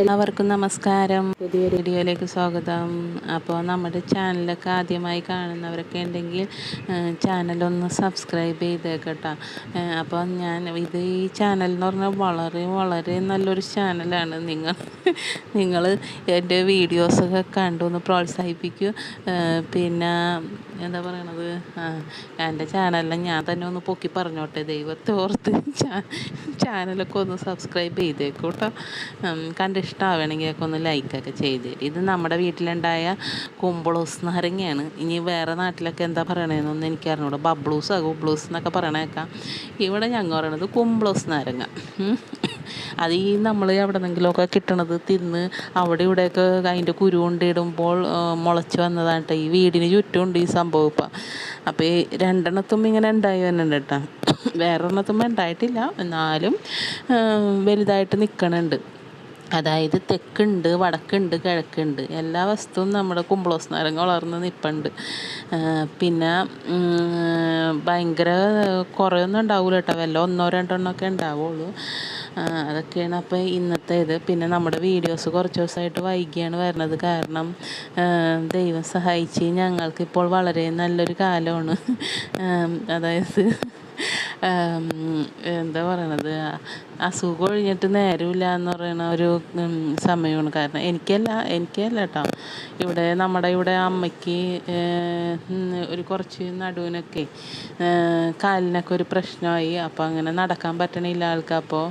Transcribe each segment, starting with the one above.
എല്ലാവർക്കും നമസ്കാരം. പുതിയ വീഡിയോയിലേക്ക് സ്വാഗതം. അപ്പോൾ നമ്മുടെ ചാനലൊക്കെ ആദ്യമായി കാണുന്നവരൊക്കെ ഉണ്ടെങ്കിൽ ചാനലൊന്ന് സബ്സ്ക്രൈബ് ചെയ്തേക്കട്ടോ അപ്പോൾ ഞാൻ ഇത് ഈ ചാനൽ എന്ന് പറഞ്ഞാൽ വളരെ വളരെ നല്ലൊരു ചാനലാണ്. നിങ്ങൾ നിങ്ങൾ എന്റെ വീഡിയോസൊക്കെ കണ്ടു ഒന്ന് പ്രോത്സാഹിപ്പിക്കൂ. പിന്നെ എന്താ പറയണത്? എന്റെ ചാനലിനെ ഞാൻ തന്നെ ഒന്ന് പൊക്കി പറഞ്ഞോട്ടെ ദൈവത്തെ ഓർത്ത് ചാനലൊക്കെ ഒന്ന് സബ്സ്ക്രൈബ് ചെയ്തേക്കും കേട്ടോ ഇഷ്ടമാവണമെങ്കിൽ ഒക്കെ ഒന്ന് ലൈക്കൊക്കെ ചെയ്ത്. തരും ഇത് നമ്മുടെ വീട്ടിലുണ്ടായ കുമ്പളൂസ് നാരങ്ങയാണ്. ഇനി വേറെ നാട്ടിലൊക്കെ എന്താ പറയണതെന്നൊന്നും എനിക്കറിഞ്ഞൂടാ ബബ്ലൂസ് കുബ്ലൂസ് എന്നൊക്കെ പറയണേക്കാം. ഇവിടെ ഞങ്ങൾ പറയണത് കുമ്പളൂസ് നാരങ്ങ. അത് ഈ നമ്മൾ എവിടെ നിന്നെങ്കിലുമൊക്കെ കിട്ടണത് തിന്ന് അവിടെ ഇവിടെയൊക്കെ അതിന്റെ കുരു കൊണ്ടിടുമ്പോൾ മുളച്ച് വന്നതാണ് ഈ വീടിന് ചുറ്റുമുണ്ട് ഈ സംഭവം ഇപ്പം. അപ്പോൾ ഈ രണ്ടെണ്ണത്തും ഇങ്ങനെ ഉണ്ടായി വന്നിട്ടുണ്ട് കേട്ടോ വേറെ എണ്ണത്തും ഉണ്ടായിട്ടില്ല. എന്നാലും വലുതായിട്ട് നിൽക്കണുണ്ട് അതായത് തെക്കുണ്ട് വടക്കുണ്ട് കിഴക്കുണ്ട്. എല്ലാ വസ്തുവും നമ്മുടെ കുമ്പളോസ് നാരങ്ങ വളർന്ന് നിൽപ്പുണ്ട് പിന്നെ ഭയങ്കര കുറേയൊന്നും ഉണ്ടാവില്ല കേട്ടോ വല്ല ഒന്നോ രണ്ടെണ്ണമൊക്കെ ഉണ്ടാവുള്ളൂ. അതൊക്കെയാണ് അപ്പോൾ ഇന്നത്തെ ഇത് പിന്നെ നമ്മുടെ വീഡിയോസ് കുറച്ച് ദിവസമായിട്ട് വൈകിയാണ് വരുന്നത്. കാരണം ദൈവം സഹായിച്ച് ഞങ്ങൾക്കിപ്പോൾ വളരെ നല്ലൊരു കാലമാണ്. അതായത് എന്താ പറയണത്? അസുഖം ഒഴിഞ്ഞിട്ട് നേരമില്ല എന്ന് പറയുന്ന ഒരു സമയമാണ്. കാരണം എനിക്കല്ല എനിക്കല്ല കേട്ടോ ഇവിടെ നമ്മുടെ ഇവിടെ അമ്മയ്ക്ക് ഒരു കുറച്ച് നടുവിനൊക്കെ കാലിനൊക്കെ ഒരു പ്രശ്നമായി. അപ്പോൾ അങ്ങനെ നടക്കാൻ പറ്റണില്ല ആൾക്ക്. അപ്പോൾ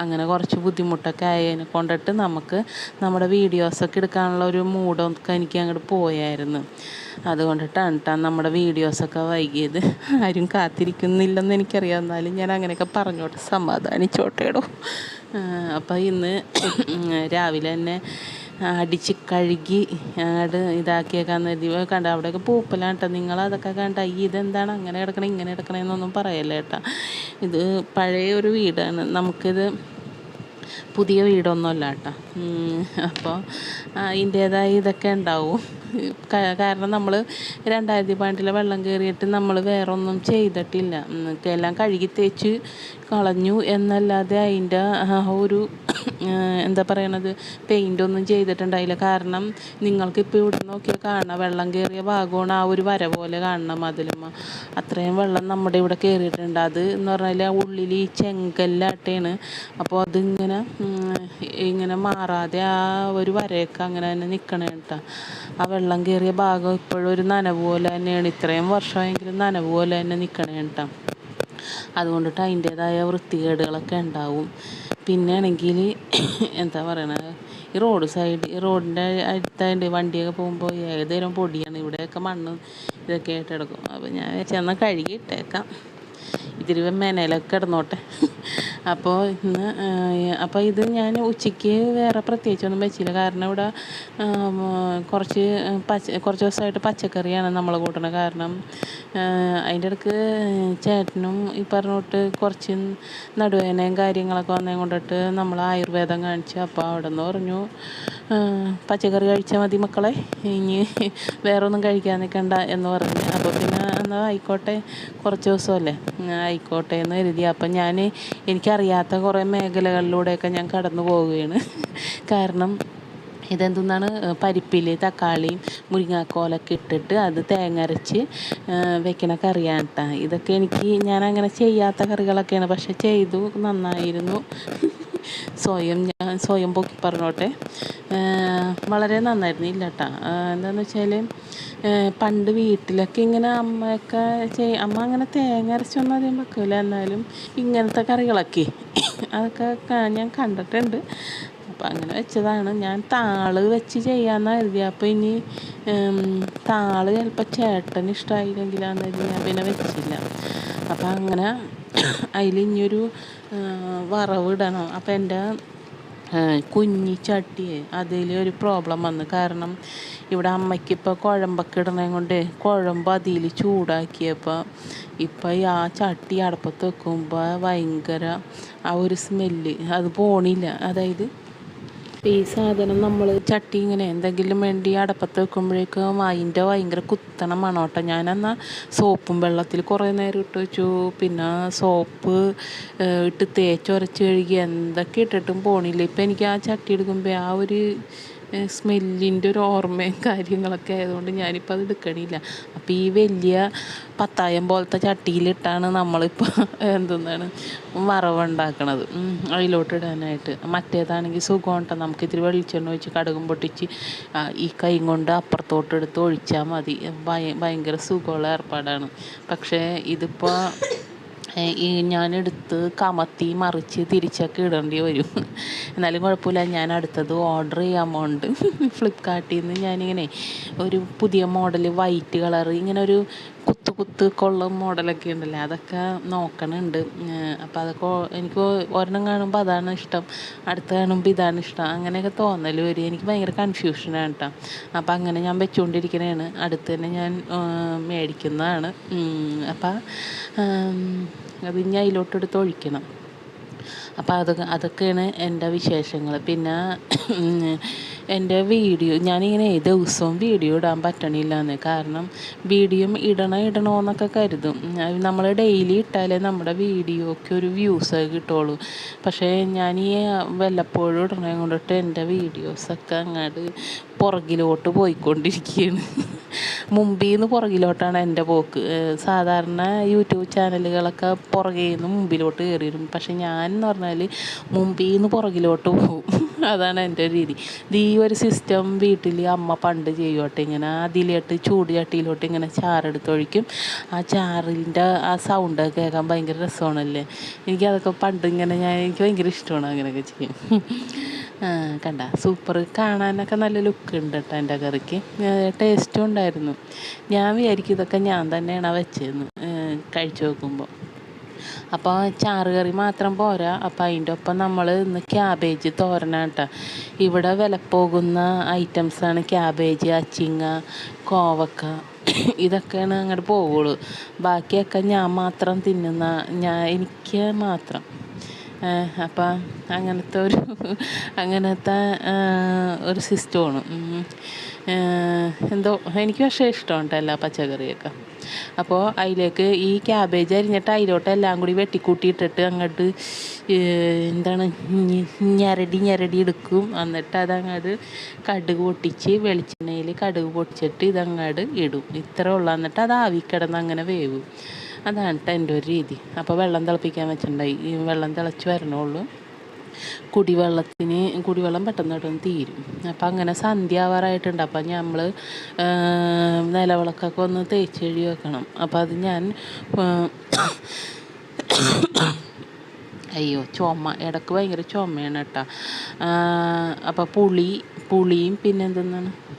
അങ്ങനെ കുറച്ച് ബുദ്ധിമുട്ടൊക്കെ ആയതിനെ കൊണ്ടിട്ട് നമുക്ക് നമ്മുടെ വീഡിയോസൊക്കെ എടുക്കാനുള്ള ഒരു മൂഡൊക്കെ എനിക്ക് അങ്ങോട്ട് പോയായിരുന്നു. അതുകൊണ്ടിട്ടാണ് കേട്ടോ നമ്മുടെ വീഡിയോസൊക്കെ വൈകിയത്. ആരും കാത്തിരിക്കുന്നില്ലെന്ന് എനിക്കറിയാം. എന്നാലും ഞാൻ അങ്ങനെയൊക്കെ പറഞ്ഞോട്ടെ സമാധാനിച്ചോട്ടേടോ. അപ്പോൾ ഇന്ന് രാവിലെ തന്നെ അടിച്ച് കഴുകി അത് ഇതാക്കിയേക്കാന്ന് കരുതി. കണ്ട അവിടെയൊക്കെ പൂപ്പലാണ് കേട്ടോ. നിങ്ങളതൊക്കെ കണ്ട? ഈ ഇതെന്താണ്? അങ്ങനെ കിടക്കണേ ഇങ്ങനെ കിടക്കണേന്നൊന്നും പറയല്ലേ കേട്ടോ. ഇത് പഴയ ഒരു വീടാണ്. നമുക്കിത് പുതിയ വീടൊന്നുമല്ല കേട്ടോ. അപ്പോൾ അതിന്റേതായ ഇതൊക്കെ ഉണ്ടാവും. കാരണം നമ്മൾ രണ്ടായിരത്തി പതിനെട്ടിലെ വെള്ളം കയറിയിട്ട് നമ്മൾ വേറെ ഒന്നും ചെയ്തിട്ടില്ല എല്ലാം കഴുകി തേച്ച് കളഞ്ഞു എന്നല്ലാതെ അതിന്റെ ഒരു എന്താ പറയണത് പെയിന്റ് ഒന്നും ചെയ്തിട്ടുണ്ടായില്ല. കാരണം നിങ്ങൾക്ക് നിങ്ങൾക്കിപ്പോൾ ഇവിടെ നോക്കിയാൽ കാണാം വെള്ളം കയറിയ ഭാഗമാണ് ആ ഒരു വര പോലെ കാണണം അതിലും. അത്രയും വെള്ളം നമ്മുടെ ഇവിടെ കയറിയിട്ടുണ്ട്. അത് എന്ന് പറഞ്ഞാൽ ഉള്ളിൽ ഈ ചെങ്കല്ലാട്ടേണ് അപ്പോൾ അതിങ്ങനെ ഇങ്ങനെ മാറാതെ ആ ഒരു വരയൊക്കെ അങ്ങനെ തന്നെ നിൽക്കണ കേട്ടോ. ആ വെള്ളം കയറിയ ഭാഗം ഇപ്പോഴും ഒരു നനവ് പോലെ തന്നെയാണ്. ഇത്രയും വർഷമെങ്കിലും നനവ് പോലെ തന്നെ നിൽക്കണ കേട്ടോ. അതുകൊണ്ടിട്ട് അതിന്റേതായ വൃത്തികേടുകളൊക്കെ ഉണ്ടാവും. പിന്നെ ആണെങ്കിൽ എന്താ പറയണത് ഈ റോഡ് സൈഡ് ഈ റോഡിന്റെ അടുത്തായിട്ട് വണ്ടിയൊക്കെ പോകുമ്പോൾ ഏകദേശം പൊടിയാണ് ഇവിടെയൊക്കെ മണ്ണ് ഇതൊക്കെ ആയിട്ട് എടുക്കും അപ്പോൾ ഞാൻ ചെന്നാൽ കഴുകി ഇട്ടേക്കാം. ഇതിരി മെനയിലൊക്കെ കിടന്നോട്ടെ. അപ്പോൾ ഇന്ന് അപ്പോൾ ഇത് ഞാൻ ഉച്ചയ്ക്ക് വേറെ പ്രത്യേകിച്ചൊന്നും വെച്ചില്ല. കാരണം ഇവിടെ കുറച്ച് പച്ച കുറച്ച് ദിവസമായിട്ട് പച്ചക്കറിയാണ് നമ്മൾ കൂട്ടണത്. കാരണം അതിന്റെ ഇടയ്ക്ക് ചേട്ടനും ഈ പറഞ്ഞോട്ട് കുറച്ച് നടുവേനയും കാര്യങ്ങളൊക്കെ വന്നേ കൊണ്ടിട്ട് നമ്മൾ ആയുർവേദം കാണിച്ചു അപ്പോൾ അവിടെ നിന്ന് പറഞ്ഞു പച്ചക്കറി കഴിച്ചാൽ മതി മക്കളെ. ഇനി വേറെ ഒന്നും കഴിക്കാൻ നിൽക്കണ്ട എന്ന് പറഞ്ഞു. അപ്പോൾ പിന്നെ എന്നാൽ ആയിക്കോട്ടെ കുറച്ച് ദിവസമല്ലേ? ആയിക്കോട്ടെ എന്ന് കരുതി. അപ്പം ഞാൻ എനിക്കറിയാത്ത കുറേ മേഖലകളിലൂടെയൊക്കെ ഞാൻ കടന്നു പോവുകയാണ്. കാരണം ഇതെന്തെന്നാണ്? പരിപ്പിൽ തക്കാളിയും മുരിങ്ങാക്കോലൊക്കെ ഇട്ടിട്ട് അത് തേങ്ങ അരച്ച് വെക്കണ കറിയാണ് ഇതൊക്കെ എനിക്ക് ഞാൻ അങ്ങനെ ചെയ്യാത്ത കറികളൊക്കെയാണ്. പക്ഷെ ചെയ്തു നന്നായിരുന്നു. സ്വയം ഞാൻ സ്വയം പൊക്കി പറഞ്ഞോട്ടെ. വളരെ നന്നായിരുന്നു ഇല്ല കേട്ടോ എന്താണെന്ന് വെച്ചാൽ പണ്ട് വീട്ടിലൊക്കെ ഇങ്ങനെ അമ്മയൊക്കെ ചെയ് അമ്മ അങ്ങനെ തേങ്ങ അരച്ചൊന്നും അധികം വെക്കില്ല എന്നാലും ഇങ്ങനത്തെ കറികളൊക്കെ അതൊക്കെ ഞാൻ കണ്ടിട്ടുണ്ട്. അപ്പം അങ്ങനെ വെച്ചതാണ്. ഞാൻ താൾ വെച്ച് ചെയ്യാമെന്ന് കരുതി അപ്പോൾ ഇനി താൾ ചിലപ്പോൾ ചേട്ടന് ഇഷ്ടമായില്ലെങ്കിലാന്ന് കരുതി ഞാൻ പിന്നെ വെച്ചില്ല. അപ്പം അങ്ങനെ അതിൽ ഇനിയൊരു വറവ് ഇടണം. അപ്പം എന്റെ കുഞ്ഞി ചട്ടിയെ അതിൽ ഒരു പ്രോബ്ലം വന്നു. കാരണം ഇവിടെ അമ്മയ്ക്ക് ഇപ്പോൾ കുഴമ്പൊക്കെ ഇടണേ കൊണ്ട് കുഴമ്പ് അതിൽ ചൂടാക്കിയപ്പോൾ ഇപ്പം ഈ ആ ചട്ടി അടപ്പത്ത് വെക്കുമ്പോൾ ഭയങ്കര ആ ഒരു സ്മെല്ല് അത് പോണില്ല. അതായത് ഈ സാധനം നമ്മൾ ചട്ടി ഇങ്ങനെ എന്തെങ്കിലും വേണ്ടി അടപ്പത്ത് വെക്കുമ്പോഴേക്കും അതിന്റെ ഭയങ്കര കുത്തണ മണോട്ടം ഞാനെന്നാൽ സോപ്പും വെള്ളത്തിൽ കുറേ നേരം ഇട്ട് വെച്ചു. പിന്നെ സോപ്പ് ഇട്ട് തേച്ചൊരച്ച് കഴുകി എന്തൊക്കെ ഇട്ടിട്ടും പോണില്ല. ഇപ്പം എനിക്ക് ആ ചട്ടി എടുക്കുമ്പോൾ ആ ഒരു സ്മെല്ലിന്റെ ഒരു ഓർമ്മയും കാര്യങ്ങളൊക്കെ ആയതുകൊണ്ട് ഞാനിപ്പോൾ അത് എടുക്കണില്ല. അപ്പോൾ ഈ വലിയ പത്തായം പോലത്തെ ചട്ടിയിലിട്ടാണ് നമ്മളിപ്പോൾ എന്തെന്നാണ് വറവുണ്ടാക്കണത് അതിലോട്ട് ഇടാനായിട്ട്. മറ്റേതാണെങ്കിൽ സുഖമുണ്ടോ. നമുക്ക് ഇത്തിരി വെളിച്ചെണ്ണ ഒഴിച്ച് കടുകും പൊട്ടിച്ച് ഈ കൈ കൊണ്ട് അപ്പുറത്തോട്ട് എടുത്ത് ഒഴിച്ചാൽ മതി. ഭയ ഭയങ്കര സുഖമുള്ള ഏർപ്പാടാണ്. പക്ഷേ ഇതിപ്പോൾ ഈ ഞാനെടുത്ത് കമത്തി മറിച്ച് തിരിച്ചൊക്കെ ഇടേണ്ടി വരും. എന്നാലും കുഴപ്പമില്ല ഞാൻ അടുത്തത് ഓർഡർ ചെയ്യാൻ പോകുന്നുണ്ട് ഫ്ലിപ്കാർട്ടിൽ നിന്ന് ഞാനിങ്ങനെ ഒരു പുതിയ മോഡൽ വൈറ്റ് കളർ ഇങ്ങനെ ഒരു കുത്തു കുത്ത് കൊള്ളും മോഡലൊക്കെ ഉണ്ടല്ലോ അതൊക്കെ നോക്കണുണ്ട്. അപ്പോൾ അതൊക്കെ എനിക്ക് ഒരെണ്ണം കാണുമ്പോൾ അതാണ് ഇഷ്ടം അടുത്ത കാണുമ്പോൾ ഇതാണ് ഇഷ്ടം അങ്ങനെയൊക്കെ തോന്നൽ വരും. എനിക്ക് ഭയങ്കര കൺഫ്യൂഷനാണ് കേട്ടോ അപ്പോൾ അങ്ങനെ ഞാൻ വെച്ചുകൊണ്ടിരിക്കണതാണ് അടുത്ത് തന്നെ ഞാൻ മേടിക്കുന്നതാണ്. അപ്പം അത് ഇനി ഒഴിക്കണം. അപ്പോൾ അത് അതൊക്കെയാണ് എന്റെ വിശേഷങ്ങൾ. പിന്നെ എന്റെ വീഡിയോ ഞാനിങ്ങനെ ദിവസവും വീഡിയോ ഇടാൻ പറ്റണില്ലാന്ന്. കാരണം വീഡിയോ ഇടണം ഇടണമെന്നൊക്കെ കരുതും. നമ്മൾ ഡെയിലി ഇട്ടാലേ നമ്മുടെ വീഡിയോക്ക് ഒരു വ്യൂസ് കിട്ടുള്ളൂ. പക്ഷേ ഞാൻ ഈ വല്ലപ്പോഴും ഇടണേ കൊണ്ടിട്ട് എന്റെ വീഡിയോസൊക്കെ അങ്ങോട്ട് പുറകിലോട്ട് പോയിക്കൊണ്ടിരിക്കുകയാണ്. മുമ്പിൽ നിന്ന് പുറകിലോട്ടാണ് എന്റെ പോക്ക്. സാധാരണ യൂട്യൂബ് ചാനലുകളൊക്കെ പുറകിൽ നിന്ന് മുമ്പിലോട്ട് കയറി വരും പക്ഷെ ഞാൻ എന്ന് പറഞ്ഞാൽ മുമ്പിൽ നിന്ന് പുറകിലോട്ട് പോകും. അതാണ് എന്റെ രീതി. ഇത് ഈ ഒരു സിസ്റ്റം വീട്ടിൽ അമ്മ പണ്ട് ചെയ്യുവട്ടെ ഇങ്ങനെ അതിലോട്ട് ചൂട് ചട്ടിയിലോട്ട് ഇങ്ങനെ ചാറെടുത്തൊഴിക്കും ആ ചാറിന്റെ ആ സൗണ്ട് കേൾക്കാൻ ഭയങ്കര രസമാണല്ലേ? എനിക്കതൊക്കെ പണ്ട് ഇങ്ങനെ ഞാൻ എനിക്ക് ഭയങ്കര ഇഷ്ടമാണ് അങ്ങനെയൊക്കെ ചെയ്യും കണ്ട. സൂപ്പർ. കാണാനൊക്കെ നല്ല ലുക്ക് ഉണ്ട് കേട്ടോ എന്റെ കറിക്ക്. ടേസ്റ്റും ഉണ്ടായിരുന്നു. ഞാൻ വിചാരിക്കും ഇതൊക്കെ ഞാൻ തന്നെയാണ് വെച്ചതെന്ന് കഴിച്ചു നോക്കുമ്പോൾ അപ്പോൾ ചാറ് കറി മാത്രം പോരാ. അപ്പോൾ അതിന്റെ ഒപ്പം നമ്മൾ ഇന്ന് ക്യാബേജ് തോരനാട്ട ഇവിടെ വില പോകുന്ന ഐറ്റംസാണ് ക്യാബേജ് അച്ചിങ്ങ കോവക്ക. ഇതൊക്കെയാണ് അങ്ങോട്ട് പോവുള്ളൂ. ബാക്കിയൊക്കെ ഞാൻ മാത്രം തിന്നുന്ന ഞാൻ എനിക്ക് മാത്രം. അപ്പം അങ്ങനത്തെ ഒരു അങ്ങനത്തെ ഒരു സിസ്റ്റമാണ്. എന്തോ എനിക്ക് പക്ഷേ ഇഷ്ടമാണ് എല്ലാ പച്ചക്കറിയൊക്കെ. അപ്പോൾ അതിലേക്ക് ഈ ക്യാബേജ് അരിഞ്ഞിട്ട് അതിലോട്ട് എല്ലാം കൂടി വെട്ടിക്കൂട്ടിയിട്ടിട്ട് അങ്ങോട്ട് എന്താണ് ഞരടി ഞരടി എടുക്കും. എന്നിട്ട് അതങ്ങോട്ട് കടുക് പൊട്ടിച്ച് വെളിച്ചെണ്ണയിൽ കടുക് പൊട്ടിച്ചിട്ട് ഇതങ്ങോട്ട് ഇടും. ഇത്ര എന്നിട്ട് അത് ആവി കിടന്ന് അങ്ങനെ വേവും. അതാണ് കേട്ടോ എന്റെ ഒരു രീതി. അപ്പോൾ വെള്ളം തിളപ്പിക്കാൻ വെച്ചിട്ടുണ്ടായി ഈ വെള്ളം തിളച്ച് വരണുള്ളൂ. കുടിവെള്ളത്തിന് കുടിവെള്ളം പെട്ടെന്ന് പെട്ടെന്ന് തീരും. അപ്പം അങ്ങനെ സന്ധ്യ ആവാറായിട്ടുണ്ട്. അപ്പം നമ്മൾ നിലവിളക്കൊക്കെ ഒന്ന് തേച്ച് വെക്കണം. അപ്പം അത് ഞാൻ അയ്യോ ചുമ. ഇടയ്ക്ക് ഭയങ്കര ചുമയാണ് കേട്ടോ അപ്പോൾ പുളി പുളിയും പിന്നെ എന്തെന്നാണ്? ആ,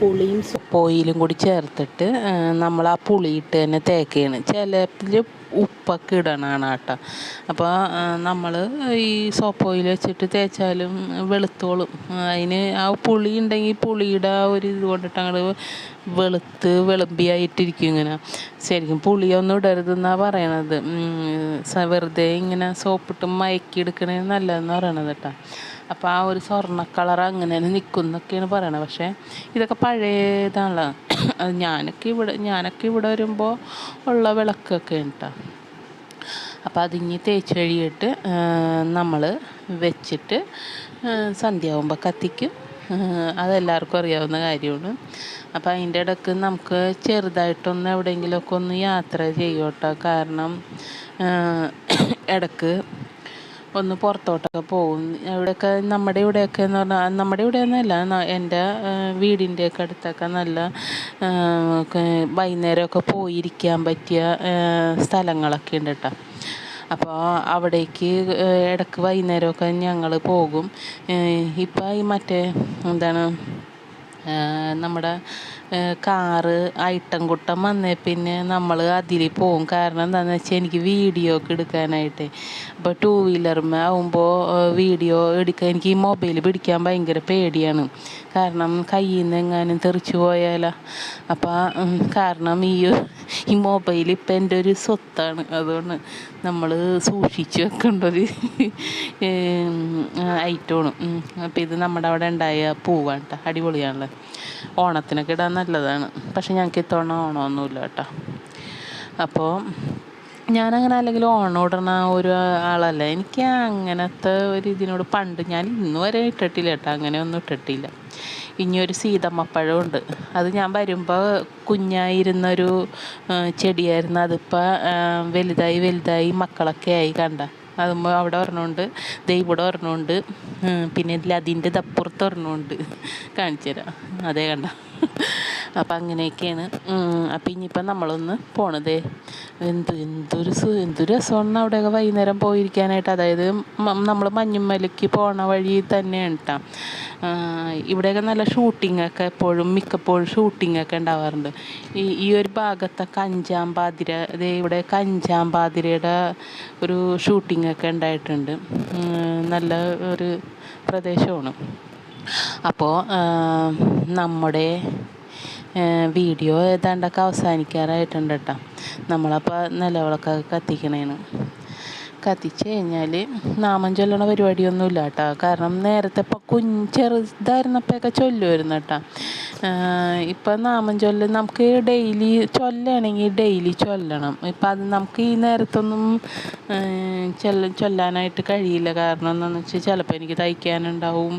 പുളിയും ഓയിലും കൂടി ചേർത്തിട്ട് നമ്മൾ ആ പുളിയിട്ട് തന്നെ തേക്കുകയാണ് ചിലപ്പിൽ ഉപ്പൊക്കെ ഇടണതാണ് കേട്ടോ അപ്പോൾ നമ്മൾ ഈ സോപ്പ് ഓയിൽ വെച്ചിട്ട് തേച്ചാലും വെളുത്തോളും. അതിന് ആ പുളി ഉണ്ടെങ്കിൽ പുളിയുടെ ആ ഒരു ഇത് കൊണ്ടിട്ട് അങ്ങോട്ട് വെളുത്ത് വെളുമ്പിയായിട്ടിരിക്കും ഇങ്ങനെ. ശരിക്കും പുളിയൊന്നും ഇടരുതെന്നാണ് പറയണത്. വെറുതെ ഇങ്ങനെ സോപ്പിട്ട് മയക്കി എടുക്കണേ നല്ലതെന്ന് പറയണത് കേട്ടോ. അപ്പോൾ ആ ഒരു സ്വർണ കളർ അങ്ങനെ തന്നെ നിൽക്കും എന്നൊക്കെയാണ് പറയണത്. പക്ഷേ ഇതൊക്കെ പഴയതാണല്ലോ. ഞാനൊക്കെ ഇവിടെ ഞാനൊക്കെ ഇവിടെ വരുമ്പോൾ ഉള്ള വിളക്കൊക്കെ കേട്ടോ അപ്പോൾ അതിങ്ങി തേച്ച് കഴുകിയിട്ട് നമ്മൾ വെച്ചിട്ട് സന്ധ്യയാകുമ്പോൾ കത്തിക്കും. അതെല്ലാവർക്കും അറിയാവുന്ന കാര്യമാണ്. അപ്പോൾ അതിന്റെ ഇടയ്ക്ക് നമുക്ക് ചെറുതായിട്ടൊന്ന് എവിടെയെങ്കിലുമൊക്കെ ഒന്ന് യാത്ര ചെയ്യോട്ടോ. കാരണം ഇടയ്ക്ക് ഒന്ന് പുറത്തോട്ടൊക്കെ പോകും. ഇവിടെയൊക്കെ നമ്മുടെ ഇവിടെയൊക്കെ എന്ന് പറഞ്ഞാൽ നമ്മുടെ ഇവിടെ ഒന്നുമല്ല എന്റെ വീടിന്റെയൊക്കെ അടുത്തൊക്കെ നല്ല വൈകുന്നേരമൊക്കെ പോയിരിക്കാൻ പറ്റിയ സ്ഥലങ്ങളൊക്കെ ഉണ്ട് കേട്ടോ. അപ്പോൾ അവിടേക്ക് ഇടയ്ക്ക് വൈകുന്നേരമൊക്കെ ഞങ്ങൾ പോകും. ഇപ്പം ഈ മറ്റേ എന്താണ് നമ്മുടെ കാറ് ഐട്ടം കുട്ടം വന്നേ. പിന്നെ നമ്മൾ അതിൽ പോകും കാരണം എന്താണെന്ന് വെച്ചാൽ എനിക്ക് വീഡിയോ ഒക്കെ എടുക്കാനായിട്ട്. അപ്പോൾ ടൂ വീലർമേ ആവുമ്പോൾ വീഡിയോ എടുക്കാൻ എനിക്ക് ഈ മൊബൈൽ പിടിക്കാൻ ഭയങ്കര പേടിയാണ്. കാരണം കയ്യിൽ നിന്ന് എങ്ങാനും തെറിച്ചു പോയാലോ. അപ്പോൾ കാരണം ഈ ഈ മൊബൈൽ ഇപ്പം എന്റെ ഒരു സ്വത്താണ്. അതുകൊണ്ട് നമ്മൾ സൂക്ഷിച്ച് വെക്കേണ്ട ഒരു ഐറ്റമാണ്. അപ്പോൾ ഇത് നമ്മുടെ അവിടെ ഉണ്ടായ പൂവാണ് കേട്ടോ അടിപൊളിയാണല്ലോ. ഓണത്തിനൊക്കെ ഇടാൻ നല്ലതാണ്. പക്ഷെ ഞങ്ങൾക്ക് ഇത്തവണ ഓണമൊന്നുമില്ല കേട്ടോ. അപ്പോൾ ഞാനങ്ങനെ അല്ലെങ്കിൽ ഓണം ഇടണ ഒരു ആളല്ല. എനിക്ക് അങ്ങനത്തെ ഒരു ഇതിനോട് പണ്ട് ഞാൻ ഇന്ന് വരെ ഇട്ടിട്ടില്ല കേട്ടോ. അങ്ങനെ ഒന്നും ഇട്ടിട്ടില്ല. ഇനിയൊരു സീതമ്മപ്പഴമുണ്ട് അത് ഞാൻ വരുമ്പോൾ കുഞ്ഞായിരുന്നൊരു ചെടിയായിരുന്നു. അതിപ്പോൾ വലുതായി വലുതായി മക്കളൊക്കെ ആയി കണ്ട. അതുമ്പോൾ അവിടെ ഒരെണ്ണമുണ്ട്. ദേ ഇവിടെ ഒരെണ്ണമുണ്ട്. പിന്നെ അതിന്റെ ദപ്പുറത്ത് ഒരെണ്ണമുണ്ട്. കാണിച്ചു തരാം അതേ കണ്ട. അപ്പം അങ്ങനെയൊക്കെയാണ്. അപ്പം ഇനിയിപ്പം നമ്മളൊന്ന് പോണതേ. എന്ത് എന്തൊരു എന്തൊരു രസമാണ് അവിടെയൊക്കെ വൈകുന്നേരം പോയിരിക്കാനായിട്ട്. അതായത് നമ്മൾ മഞ്ഞുമലയ്ക്ക് പോണ വഴി തന്നെയാണ് കേട്ടോ ഇവിടെയൊക്കെ നല്ല ഷൂട്ടിങ്ങൊക്കെ എപ്പോഴും മിക്കപ്പോഴും ഷൂട്ടിങ്ങൊക്കെ ഉണ്ടാവാറുണ്ട്. ഈ ഈ ഒരു ഭാഗത്തെ കഞ്ചാമ്പാതിര ദേ ഇവിടെ കഞ്ചാമ്പാതിരയുടെ ഒരു ഷൂട്ടിങ്ങൊക്കെ ഉണ്ടായിട്ടുണ്ട്. നല്ല ഒരു പ്രദേശമാണ്. അപ്പോൾ നമ്മുടെ വീഡിയോ ഏതാണ്ടൊക്കെ അവസാനിക്കാറായിട്ടുണ്ട് കേട്ടോ നമ്മളപ്പോൾ നിലവിളക്കൊക്കെ കത്തിക്കണേന്. കത്തിച്ച് കഴിഞ്ഞാൽ നാമം ചൊല്ലണ പരിപാടിയൊന്നുമില്ല കേട്ടോ. കാരണം നേരത്തെ ഇപ്പോൾ കുഞ്ഞ് ചെറുതായിരുന്നപ്പോഴൊക്കെ ചൊല്ലുമായിരുന്നു കേട്ടോ. ഇപ്പം നാമം ചൊല്ല് നമുക്ക് ഡെയിലി ചൊല്ലണമെങ്കിൽ ഡെയിലി ചൊല്ലണം. ഇപ്പം അത് നമുക്ക് ഈ നേരത്തൊന്നും ചൊല്ല ചൊല്ലാനായിട്ട് കഴിയില്ല. കാരണം എന്താണെന്ന് വെച്ചാൽ ചിലപ്പോൾ എനിക്ക് തയ്ക്കാനുണ്ടാവും.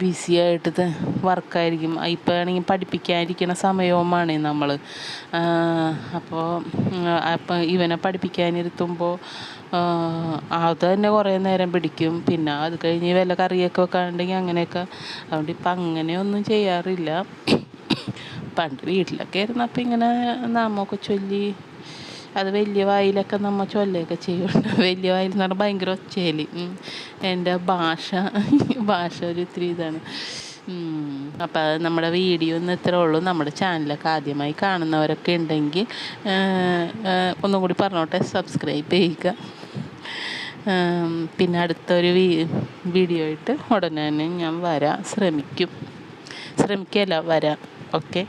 ബിസി ആയിട്ട് വർക്കായിരിക്കും ഇപ്പം ആണെങ്കിൽ പഠിപ്പിക്കാനിരിക്കുന്ന സമയവുമാണ് നമ്മൾ അപ്പോൾ അപ്പം ഇവനെ പഠിപ്പിക്കാനിരുത്തുമ്പോൾ അത് തന്നെ കുറേ നേരം പിടിക്കും. പിന്നെ അത് കഴിഞ്ഞ് വല്ല കറിയൊക്കെ വെക്കാനുണ്ടെങ്കിൽ അങ്ങനെയൊക്കെ. അതുകൊണ്ട് ഇപ്പം അങ്ങനെയൊന്നും ചെയ്യാറില്ല. പണ്ട് വീട്ടിലൊക്കെ ആയിരുന്നപ്പോൾ ഇങ്ങനെ നാമൊക്കെ ചൊല്ലി. അത് വലിയ വായിലൊക്കെ നമ്മൾ ചൊല്ലുകയൊക്കെ ചെയ്യുന്നുണ്ട് വലിയ വായിൽ എന്ന് പറഞ്ഞാൽ ഭയങ്കര ഒച്ചയിൽ എന്റെ ഭാഷ ഭാഷ ഒരു ഇത്തിരി ഇതാണ്. അപ്പോൾ നമ്മുടെ വീഡിയോ ഇന്ന് ഇത്രേ ഉള്ളൂ. നമ്മുടെ ചാനലൊക്കെ ആദ്യമായി കാണുന്നവരൊക്കെ ഉണ്ടെങ്കിൽ ഒന്നും കൂടി പറഞ്ഞോട്ടെ. സബ്സ്ക്രൈബ് ചെയ്യുക. പിന്നെ അടുത്തൊരു വീഡിയോ ആയിട്ട് ഉടനെ തന്നെ ഞാൻ വരാൻ ശ്രമിക്കും. ശ്രമിക്കുകയല്ല വരാം. ഓക്കെ